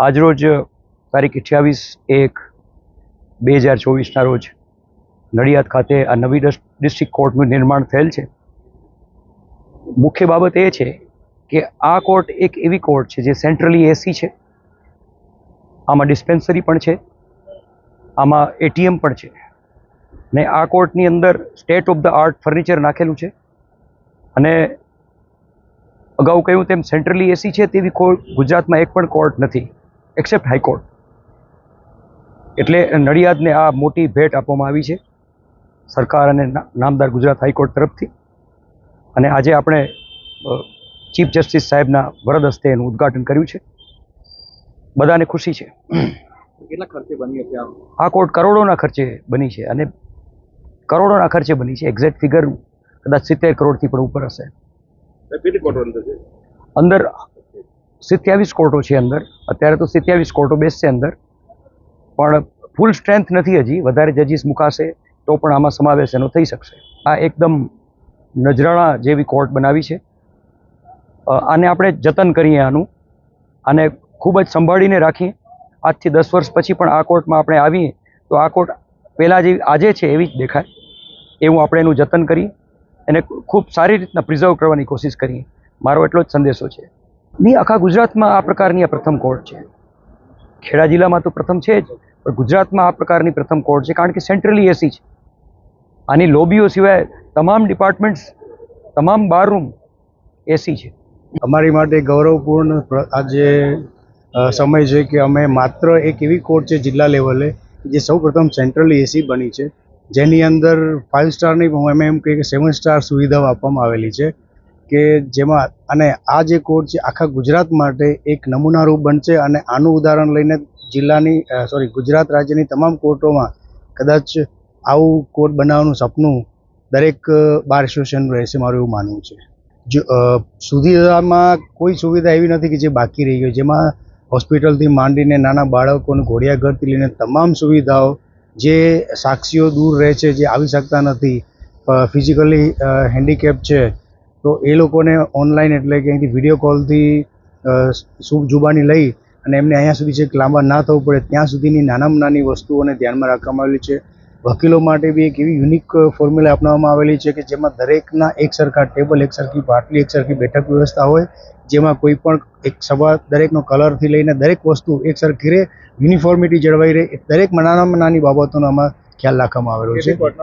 આજરોજ, તારીખ અઠ્યાવીસ એક બે હજાર ચોવીસના રોજ, નડિયાદ ખાતે આ નવી ડસ- ડિસ્ટ્રિક્ટ કોર્ટનું નિર્માણ થયેલ છે. મુખ્ય બાબત એ છે કે આ કોર્ટ એક એવી કોર્ટ છે જે સેન્ટ્રલી એસી છે. આમાં ડિસ્પેન્સરી પણ છે. આમાં એટીએમ પણ છે. ને આ કોર્ટની અંદર state of the art furniture નાખેલું છે. અને અગાઉ કહ્યું તેમ સેન્ટ્રલી એસી છે તેવી કોર્ટ ગુજરાતમાં એક પણ કોર્ટ નથી. એક્સેપ્ટ હાઈકોર્ટ એટલે નડિયાદને આ મોટી ભેટ આપવામાં આવી છે. સરકાર અને નામદાર ગુજરાત હાઈકોર્ટ તરફથી. અને આજે આપણે ચીફ જસ્ટિસ સાહેબના વરદ હસ્તે એનું ઉદ્ઘાટન કર્યું છે. બધાને ખુશી છે. કેટલા ખર્ચે બની હતી આ? કોર્ટ કરોડોના ખર્ચે બની છે અને કરોડોના ખર્ચે બની છે. એક્ઝેક્ટ ફિગર કદાચ સિત્તેર કરોડથી પણ ઉપર હશે. અંદર સિત્યાવીસ કોર્ટો છે અંદર. અત્યારે તો સિત્યાવીસ કોર્ટો બેસશે અંદર. પણ ફૂલ સ્ટ્રેન્થ નથી હજી. વધારે જજીસ મુકાશે તો પણ આમાં સમાવેશ એનો થઈ શકશે. આ એકદમ નજરાણા જેવી કોર્ટ બનાવી છે. આને આપણે જતન કરીએ આનું. આને ખૂબ જ સંભાળીને રાખીએ. આજથી દસ વર્ષ પછી પણ આ કોર્ટમાં આપણે આવીએ તો આ કોર્ટ પહેલાં જેવી આજે છે એવી જ દેખાય. એવું આપણે એનું જતન કરીએ. એને ખૂબ સારી રીતના પ્રિઝર્વ કરવાની કોશિશ કરીએ. મારો એટલો જ સંદેશો છે. નહીં, આખા ગુજરાતમાં આ પ્રકારની આ પ્રથમ કોર્ટ છે. ખેડા જિલ્લામાં તો પ્રથમ છે જ, પણ ગુજરાતમાં આ પ્રકારની પ્રથમ કોર્ટ છે, કારણ કે સેન્ટ્રલી એસી છે. આની લોબીઓ સિવાય તમામ ડિપાર્ટમેન્ટ્સ, તમામ બાર રૂમ એસી છે. અમારી માટે ગૌરવપૂર્ણ પ્ર- આજે સમય છે કે અમે માત્ર એક એવી કોર્ટ છે જિલ્લા લેવલે જે સૌ પ્રથમ સેન્ટ્રલી એસી બની છે. જેની અંદર ફાઇવ સ્ટારની હું એમ કહીએ કે સેવન સ્ટાર સુવિધાઓ આપવામાં આવેલી છે. કે જેમાં અને આ જે કોર્ટ છે, આખા ગુજરાત માટે એક નમૂનારૂપ બનશે અને આનું ઉદાહરણ લઈને જિલ્લાની સોરી ગુજરાત રાજ્યની તમામ કોર્ટોમાં કદાચ આવું કોર્ટ બનાવવાનું સપનું દરેક બાર એસોસિએશન રહેશે મારું એવું માનવું છે. જો સુવિધામાં કોઈ સુવિધા એવી નથી કે જે બાકી રહી ગઈ, જેમાં હોસ્પિટલથી માંડીને નાના બાળકોને ઘોડિયાઘરથી લઈને તમામ સુવિધાઓ જે સાક્ષીઓ દૂર રહે છે, જે આવી શકતા નથી ફિઝિકલી હેન્ડીકેપ છે તો એ લોકોને ઓનલાઈન એટલે કે અહીંથી વીડિયો કોલથી જુબાની લઈ અને એમને અહીંયા સુધી છેક લાંબા ના થવું પડે ત્યાં સુધીની નાનામાં નાની વસ્તુઓને ધ્યાનમાં રાખવામાં આવેલી છે. વકીલો માટે બી એક એવી યુનિક ફોર્મ્યુલા અપનાવવામાં આવેલી છે કે જેમાં દરેકના એક સરખા ટેબલ એક સરખી પાટલી, એક સરખી બેઠક વ્યવસ્થા હોય, જેમાં કોઈ પણ એક સભા, દરેકનો કલરથી લઈને દરેક વસ્તુ એક સરખી રહે યુનિફોર્મિટી જળવાઈ રહે દરેક નાનામાં નાની બાબતોનો આમાં ખ્યાલ રાખવામાં આવેલો છે.